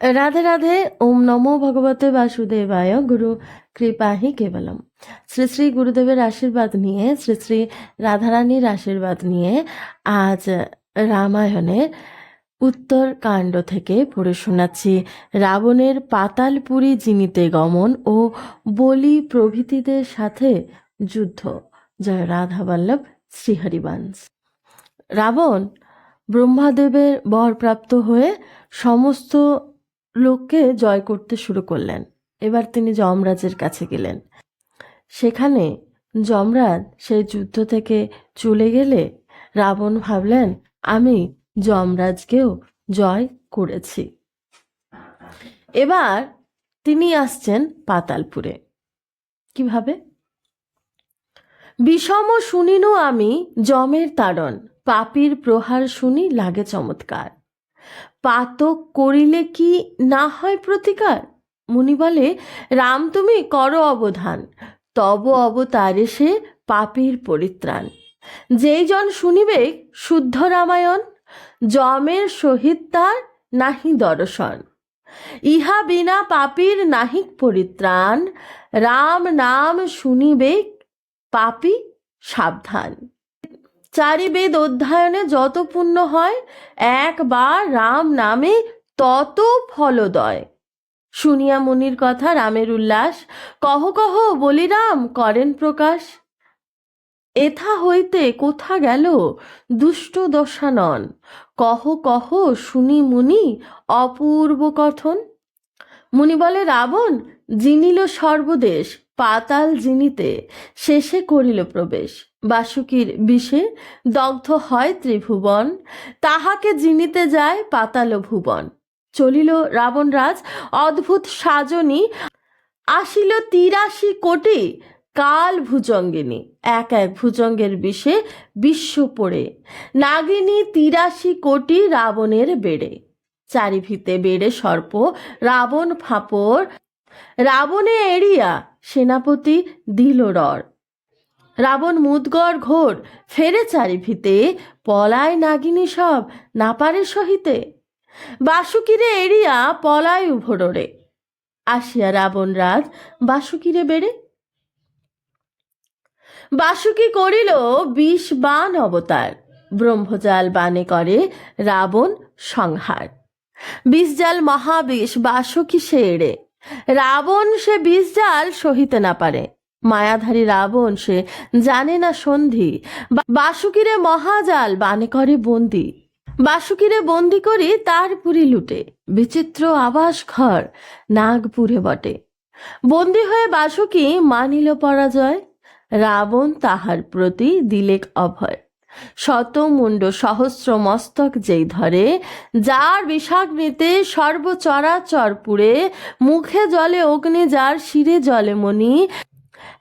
রাধে রাধে, ওম নমো ভগবতে বাসুদেবায়, গুরু কৃপাহি কেবলম। শ্রী শ্রী গুরুদেবের আশীর্বাদ নিয়ে, শ্রী শ্রী রাধারানীর আশীর্বাদ নিয়ে আজ রামায়ণের উত্তর কাণ্ড থেকে পড়ে শোনাচ্ছি। রাবণের পাতালপুরী জিনিতে গমন ও বলি প্রভৃতিদের সাথে যুদ্ধ। জয় রাধা বল্লভ শ্রীহরিবংশ। রাবণ ব্রহ্মাদেবের বরপ্রাপ্ত হয়ে সমস্ত লোককে জয় করতে শুরু করলেন। এবার তিনি যমরাজের কাছে গেলেন। সেখানে যমরাজ সেই যুদ্ধ থেকে চলে গেলে রাবণ ভাবলেন, আমি যমরাজকেও জয় করেছি। এবার তিনি আসছেন পাতালপুরে। কীভাবে? বিষম শুনিনু আমি যমের তাড়ন, পাপির প্রহার শুনি লাগে চমৎকার। পাতক করিলে কি না হয় প্রতিকার? মুনি বলে, রাম তুমি করো অবধান, তব অবতারে সে পাপীর পরিত্রাণ। যেই জন শুনিবে শুদ্ধ রামায়ণ, যমের সহিত তার নাহি দর্শন। ইহা বিনা পাপীর নাহিক পরিত্রাণ, রাম নাম শুনিবে পাপী সাবধান। চারি বেদ অধ্যয়নে যত পুণ্য হয়, একবার রাম নামে তত ফলদয়। শুনিয়া মুনির কথা রামের উল্লাস, কহ কহ বলি রাম করেন প্রকাশ। এথা হইতে কোথা গেল দুষ্ট দশানন কহ কহ, শুনি মুনি, অপূর্ব কথন। মুনি বলে, রাবণ, জিনিল সর্বদেশ পাতাল জিনিতে শেষে করিল প্রবেশ। বাসুকীর বিষে দগ্ধ হয় ত্রিভুবন, তাহাকে জিনিতে যায় পাতাল ভুবন। চলিল রাবণরাজ, অদ্ভুত সাজনী, আসিল তিরাশি কোটি কাল ভুজঙ্গিনী। এক এক ভুজঙ্গের বিষে বিশ্ব পড়ে, নাগিনী তিরাশি কোটি রাবণের বেড়ে। চারিভিতে বেড়ে সর্প, রাবণ ফাঁপর, রাবণে এড়িয়া সেনাপতি দিল রর রাবণ মুদগর ঘোর ফেরে চারিভিতে, পলায় নাগিনী সব না পারে সহিতে। বাসুকিরে এড়িয়া পলায় উভররে। আসিয়া রাবণ রাজ, বাসুকিরে বেড়ে। বাসুকি করিল বিষ বান অবতার, ব্রহ্মজাল বানে করে রাবণ সংহার। বিষজাল মহাবিষ বাসুকি সে এড়ে রাবণ সে বিষজাল সহিতে না পারে। মায়াধারী রাবণ সে জানে না সন্ধি। বাসুকিরে মহাজাল বানে করে বন্দি। বাসুকিরে বন্দি করি তার পুরি লুটে। বিচিত্র আবাস ঘর নাগপুরে বটে। বন্দি হয়ে বাসুকি মানিল পরাজয়। রাবণ তাহার প্রতি দিলেক অভয়। শতমুণ্ড সহস্র মস্তক যেই ধরে, যার বিষাগ্নিতে সর্বচরাচর পুড়ে, মুখে জলে অগ্নি, যার শিরে জলে মনি,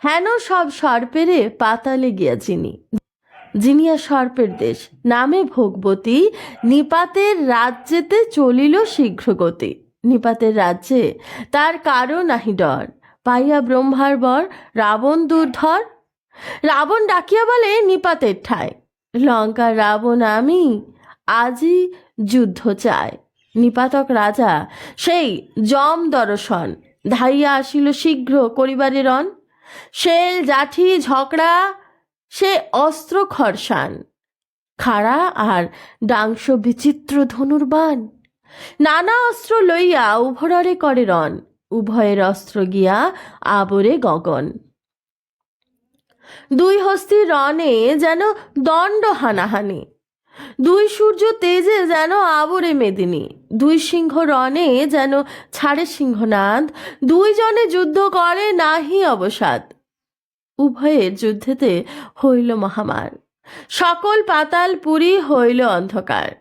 হেন সব সর্পেরে পাতালে গিয়া চিনি জিনিয়া সর্পের দেশ, নামে ভোগবতী, নিপাতের রাজ্যেতে চলিল শীঘ্রগতি। নিপাতের রাজ্যে তার কারও নাহি ডর, পাইয়া ব্রহ্মার বর রাবণ দুর্ধর। রাবণ ডাকিয়া বলে, নিপাতের ঠায়। লঙ্কার রাবণ আমি আজই যুদ্ধ চায় নিপাতক রাজা, সেই যম দর্শন, ধাইয়া আসিল শীঘ্র করিবারে রণ। শেল জাঠি ঝগড়া, সে অস্ত্র খরসান। খাড়া আর ডাংশ বিচিত্র ধনুর্বান নানা অস্ত্র লইয়া উভররে করে রণ। উভয়ের অস্ত্র গিয়া আবরে গগন। দুই হস্তির রণে যেন দণ্ড হানাহানি। দুই সূর্য তেজে যেন আবরে মেদিনী। দুই সিংহ রণে যেন ছাড়ে সিংহনাদ। দুইজনে যুদ্ধ করে নাহি অবসাদ। উভয়ের যুদ্ধেতে হইল মহামার। সকল পাতাল পুরী হইল অন্ধকার।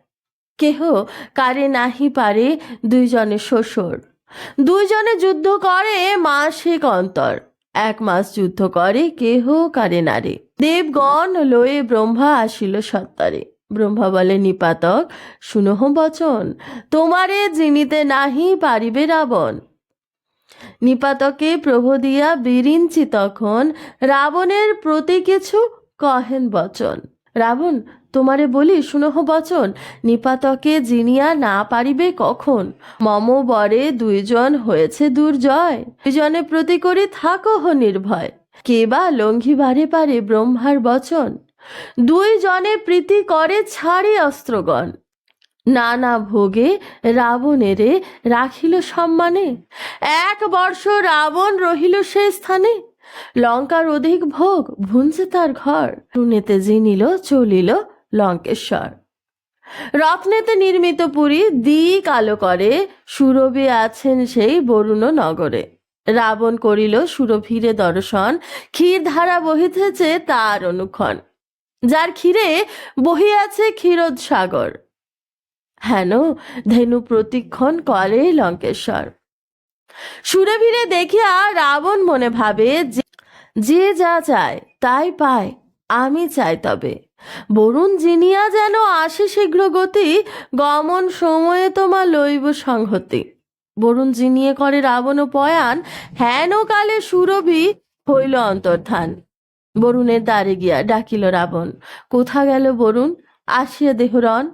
কেহ কারে নাহি পারে দুইজনে শ্বশুর দুইজনে যুদ্ধ করে মাসিক অন্তর। এক মাস যুদ্ধ করে, কেহ কারে নারে দেবগণ, লয়ে ব্রহ্মা আসিল সত্তারে। ব্রহ্মা বলে, নিপাতক শুনহ বচন, তোমারে জিনিতে নাহি পারিবে রাবণ। নিপাতকে প্রভ দিয়া বিরিঞ্চি তখন, রাবণের প্রতি কিছু কহেন বচন। রাবণ, তোমারে বলি শুনহ বচন, নিপাতকে জিনিয়া না পারিবে কখন? মম বরে দুইজন হয়েছে দুর্জয়, দুইজনে প্রতি করে থাকো হো নির্ভয়। কে বা লঙ্ঘিবারে পারে ব্রহ্মার বচন? দুই জনে প্রীতি করে ছাড়ে অস্ত্রগণ। নানা ভোগে রাবণেরে রাখিল সম্মানে, এক বর্ষ রাবণ রহিল সে স্থানে। লঙ্কার অধিক ভোগ ভুঞ্জে তার ঘর। টুনেতে জিনিল চলিল লঙ্কেশ্বর। রত্নেতে নির্মিত পুরী দিক আলো করে, সুরভি আছেন সেই বরুণ নগরে। রাবণ করিল সুরভিরে দর্শন, ক্ষীর ধারা বহিতেছে তার অনুক্ষণ। যার ক্ষীরে বহিয়াছে ক্ষীরোদ সাগর। হেন ধেনু প্রতিক্ষণ করে লঙ্কেশ্বর। সুরভিরে দেখিয়া রাবণ মনে ভাবে যে- যে চায় তাই পায়, আমি চাই তবে। বরুণ জিনিয়া যেন আসে শীঘ্র গতি গমন সময়ে তোমা লইব সংহতি। বরুণ জিনিয়ে করে রাবণ পয়ান, হেন কালে সুরভি হইল অন্তর্ধান। বরুণের দ্বারে গিয়া ডাকিল রাবণ, কোথা গেল বরুণ? আসিয়া দেহরণ।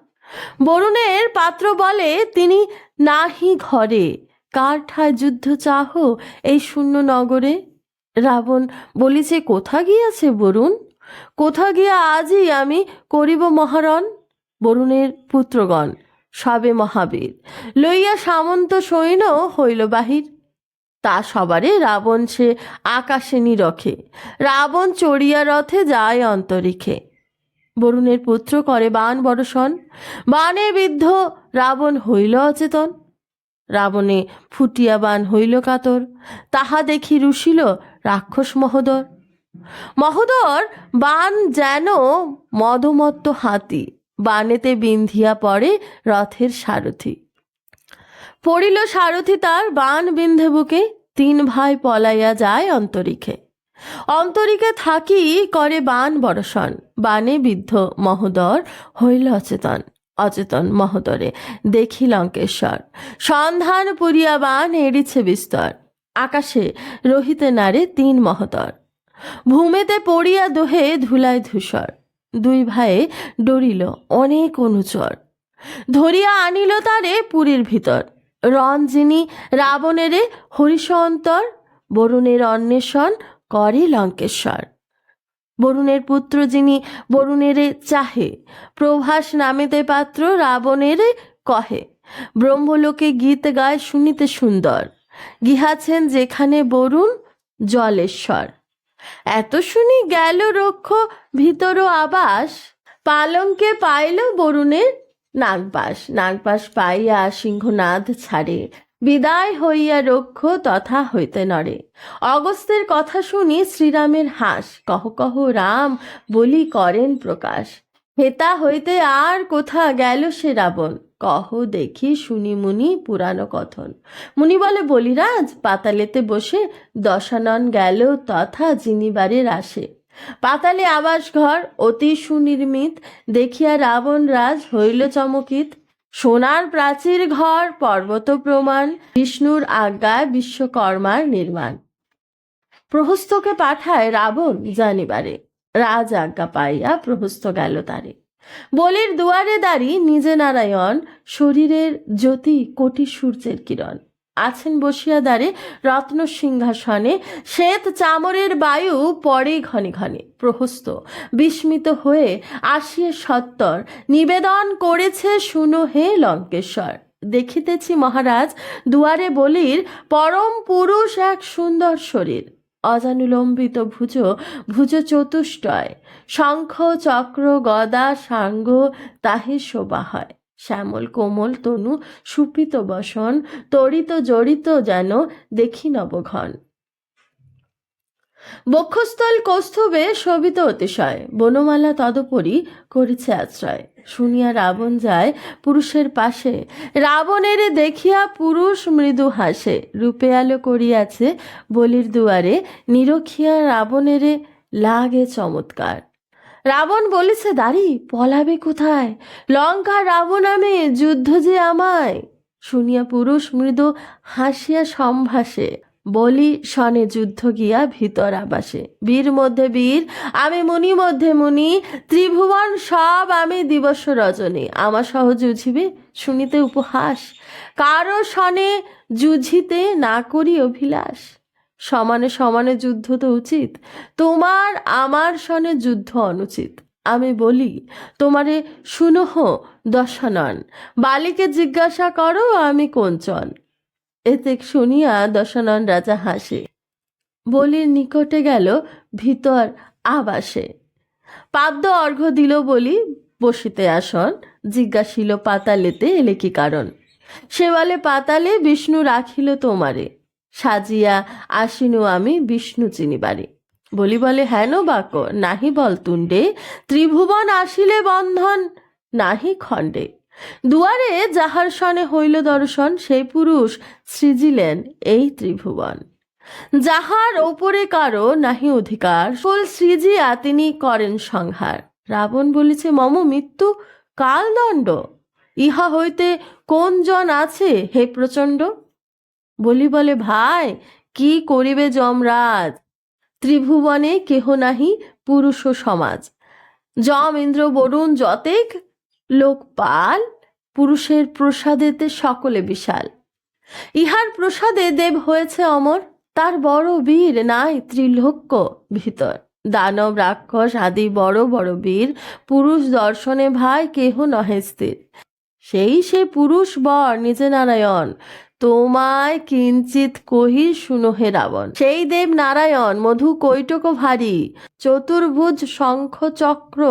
বরুণের পাত্র বলে, তিনি নাহি ঘরে, কার ঠায় যুদ্ধ চাহ এই শূন্য নগরে? রাবণ বলিছে কোথা গিয়াছে বরুণ? কোথা গিয়া আজই আমি করিব মহারণ? বরুণের পুত্রগণ, সবে মহাবীর, লইয়া সামন্ত সৈন্য হইল বাহির। তা সবারে রাবণ সে আকাশে নিরখে, রাবণ চড়িয়া রথে যায় অন্তরিক্ষে বরুণের পুত্র করে বান বরষণ বানে বিদ্ধ রাবণ হইল অচেতন। রাবণে ফুটিয়া বান হইল কাতর, তাহা দেখি রুশিল রাক্ষস মহোদর। মহোদর, বান যেন মদমত্ত হাতি, বানেতে বিন্ধিয়া পড়ে রথের সারথি। পড়িল সারথি তার বান বিন্ধে বুকে, তিন ভাই পলাইয়া যায় অন্তরিক্ষে অন্তরিকে থাকি করে বান বরষণ বানে বিদ্ধ মহোদর হইল অচেতন অচেতন মহোদরে দেখি লঙ্কেশ্বর সন্ধান পুরিয়া বান এড়িছে বিস্তর আকাশে, রহিতে নারে তিন মহতর ভূমেতে পড়িয়া দোহে ধুলায় ধূসর। দুই ভাইয়ে ডরিল অনেক অনুচর। ধরিয়া আনিল তারে পুরীর ভিতর। রঞ্জিনী রাবণেরে হরিষ অন্তর বরুণের অন্বেষণ করে লঙ্কেশ্বর। বরুণের পুত্র যিনি বরুণেরে চাহে, প্রভাস নামেতে পাত্র রাবণেরে কহে। ব্রহ্মলোকে গীত গায় শুনিতে সুন্দর। গিহাছেন যেখানে বরুণ জলেশ্বর। এত শুনি গেল রক্ষ ভিতর আবাস। পালঙ্কে পাইল বরুণের নাগবাস। নাগবাস পাইয়া সিংহনাদ ছাড়ে। বিদায় হইয়া রক্ষ তথা হইতে নরে অগস্তের কথা শুনি শ্রীরামের হাস। কহ কহ, রাম, বলি করেন প্রকাশ। হেতা হইতে আর কোথা গেল সে রাবণ? কহ দেখি শুনি মুনি পুরানো কথন। মুনি বলে, বলিরাজ, পাতালেতে বসে দশানন গেল, তথা জিনিবারের আসে। পাতালে আবাস ঘর, অতি সুনির্মিত, দেখিয়া রাবণ রাজ হইল চমকিত। সোনার প্রাচীর ঘর, পর্বত প্রমাণ, বিষ্ণুর আজ্ঞায় বিশ্বকর্মার নির্মাণ। প্রহস্তকে পাঠায় রাবণ জানিবারে। রাজ আজ্ঞা পাইয়া প্রহস্ত গেল তারে। বলির দুয়ারে দাঁড়ি নিজে নারায়ণ, শরীরের জ্যোতি কোটি সূর্যের কিরণ। আছেন বসিয়া দ্বারে রত্ন সিংহাসনে, শ্বেত চামরের বায়ু পড়ে ঘনে ঘনে। প্রহস্ত, বিস্মিত হয়ে আসিয়ে সত্তর, নিবেদন করেছে, শুনো হে লঙ্কেশ্বর। দেখিতেছি মহারাজ, দুয়ারে বলির পরম পুরুষ এক সুন্দর শরীর। অজানুলম্বিত ভুজ ভুজ চতুষ্টয়। শঙ্খ, চক্র, গদা, সাঙ্গ, তাহে শোভা হয়। শ্যামল, কোমল, তনু, সুপিত বসন তরিত জড়িত যেন দেখি নবঘন। বক্ষস্থল কৌস্তবে শোভিত অতিশয় বনমালা তদপরি করিছে আশ্রয়। শুনিয়া রাবণ যায় পুরুষের পাশে। রাবণের দেখিয়া পুরুষ মৃদু হাসে। রূপে আলো করিয়াছে বলির দুয়ারে। নিরখিয়া রাবণেরে লাগে চমৎকার। রাবণ বলেছে, দাঁড়ি, পলাবে কোথায়? লঙ্কা রাবণ আমি যুদ্ধ যে আমায়? শুনিয়া পুরুষ মৃদু হাসিয়া সম্ভাসে। বলি শনে যুদ্ধ গিয়া ভিতর আবাসে। বীর মধ্যে বীর, আমি মুনি মধ্যে মুনি, ত্রিভুবন সব আমি দিবস রজনী। আমার সহ জুঝিবে শুনিতে উপহাস, কারও শনে যুঝিতে না করি অভিলাষ। সমানে সমানে যুদ্ধ তো উচিত, তোমার আমার শনে যুদ্ধ অনুচিত। আমি বলি, তোমারে শুনহ দশানন বালিকে জিজ্ঞাসা করো আমি কোঞ্চন এতে শুনিয়া দশানন রাজা হাসে। বলির নিকটে গেল ভিতর আবাসে। পাদ্য অর্ঘ্য দিল বলি বসিতে আসন, জিজ্ঞাসিল পাতালেতে এলে কি কারণ? সে বলে, পাতালে বিষ্ণু রাখিল তোমারে, সাজিয়া আসিনু আমি বিষ্ণু চিনিবারে। বলি বলে, হেন বাক নাহি বল তুণ্ডে, ত্রিভুবন আসিলে বন্ধন, নাহি খণ্ডে। দুয়ারে যাহার সনে হইল দর্শন, সেই পুরুষ সৃজিলেন এই ত্রিভুবন। যাহার ওপরে কারও নাহি অধিকার, ফুল সৃজিয়া তিনি করেন সংহার। রাবণ বলিছে, মম, মৃত্যু কালদণ্ড ইহা হইতে কোন জন আছে হে প্রচণ্ড? বলি, বলে, ভাই, কি করিবে যমরাজ? ত্রিভুবনে কেহ নাহি পুরুষ সমাজ। যম, ইন্দ্র, বরুণ, যতেক লোকপাল পুরুষের প্রসাদেতে সকলে বিশাল। ইহার প্রসাদে দেব হয়েছে অমর, তার বড় বীর নাই ত্রিলোক্য ভিতর। দানব, রাক্ষস আদি বড় বড় বীর, পুরুষ দর্শনে ভাই কেহ নহে স্থির। সেই সে পুরুষ বর নিজে নারায়ণ, তোমায় কিঞ্চিত কহি শুনো হে রাবণ। সেই দেব নারায়ণ, মধু কৈটক ভারী, চতুর্ভুজ শঙ্খ চক্র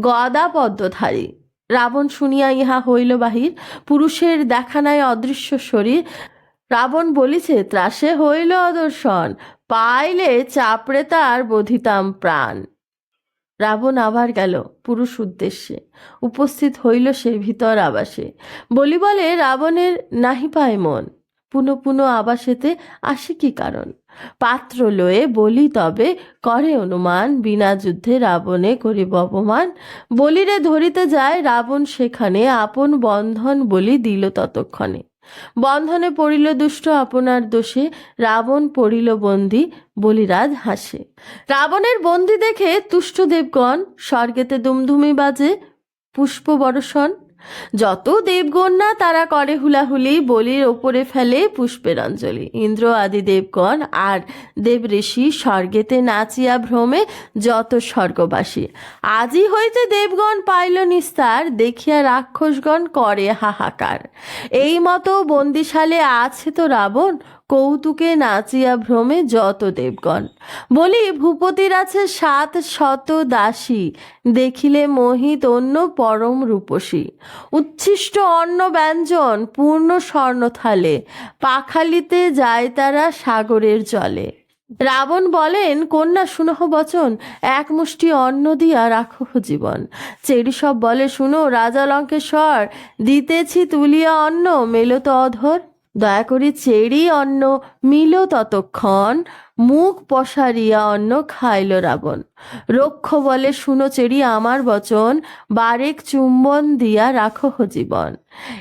গদা পদ্মধারী রাবণ শুনিয়া ইহা হইল বাহির, পুরুষের দেখা নাই অদৃশ্য শরীর। রাবণ বলিছে, ত্রাসে হইল অদর্শন, পাইলে চাপড়ে তার বোধিতাম প্রাণ। রাবণ আবার গেল পুরুষ উদ্দেশ্যে, উপস্থিত হইল সে ভিতর আবাসে। বলি বলে, রাবণের নাহি পায় মন, পুনঃ পুনঃ আবাসেতে আসে কি কারণ? পাত্র লয়ে বলি, তবে করে অনুমান, বিনা যুদ্ধে রাবণে করিব অপমান। বলিরে ধরিতে যায় রাবণ সেখানে, আপন বন্ধন বলি দিল ততক্ষণে। বন্ধনে পড়িল দুষ্ট আপনার দোষে, রাবণ পড়িল বন্দি বলিরাজ হাসে। রাবণের বন্দি দেখে তুষ্ট দেবগণ, স্বর্গেতে দুমধুমি বাজে, পুষ্প বর্ষণ যত দেবগণ না তারা করে হুলাহুলি, বলির ওপরে ফেলে পুষ্পের অঞ্জলি ইন্দ্র আদি দেবগণ আর দেব ঋষি স্বর্গেতে নাচিয়া ভ্রমে যত স্বর্গবাসী। আজই হইতে দেবগণ পাইল নিস্তার, দেখিয়া রাক্ষসগণ করে হাহাকার। এই মতো বন্দিশালে আছে তো রাবণ? কৌতুকে নাচিয়া ভ্রমে যত দেবগণ। বলি, ভূপতির আছে সাত শত দাসী, দেখিলে মোহিত অন্য পরম রূপসী। উচ্ছিষ্ট অন্ন ব্যঞ্জন, পূর্ণ স্বর্ণ থালে, পাখালিতে যায় তারা সাগরের জলে। রাবণ বলেন, কন্যা, শুনহ বচন, এক মুষ্টি অন্ন দিয়া রাখো জীবন। চেরি সব বলে, শুনো, রাজা লঙ্কেশ্বর, দিতেছি তুলিয়া অন্ন, মেলো তো অধর। দয়া করি চেরি অন্ন, মিল ততক্ষণ, মুখ পসারিয়া অন্ন খাইল রাবণ। রক্ষ বলে, শুনো চেরি আমার বচন, বারেক চুম্বন দিয়া রাখো জীবন।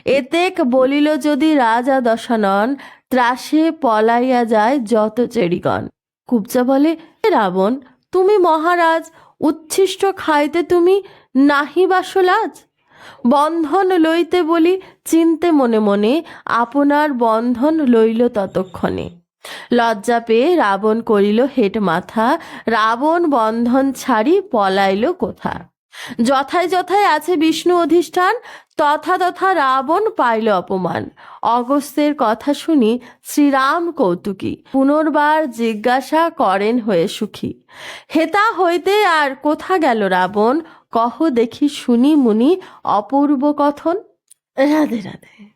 এতেক বলিল যদি রাজা দশানন, ত্রাসে পলাইয়া যায় যত চেরিগণ কুবজা বলে "এ রাবণ, তুমি মহারাজ, উচ্ছিষ্ট খাইতে তুমি নাহি বাসলাজ? বন্ধন লইতে বলি চিনতে মনে মনে আপনার বন্ধন লইল ততক্ষণে। লজ্জা পেয়ে রাবণ করিল হেট মাথা, রাবণ বন্ধন ছাড়ি পলাইল কোথা। যথায় যথায় আছে বিষ্ণু অধিষ্ঠান, তথা তথা রাবণ পাইল অপমান। অগস্ত্যের কথা শুনি শ্রীরাম কৌতুকী, পুনর্বার জিজ্ঞাসা করেন হয়ে সুখী। হেতা হইতে আর কোথা গেল রাবণ? কহ দেখি শুনি মুনি অপূর্ব কথন? রাধে রাধে।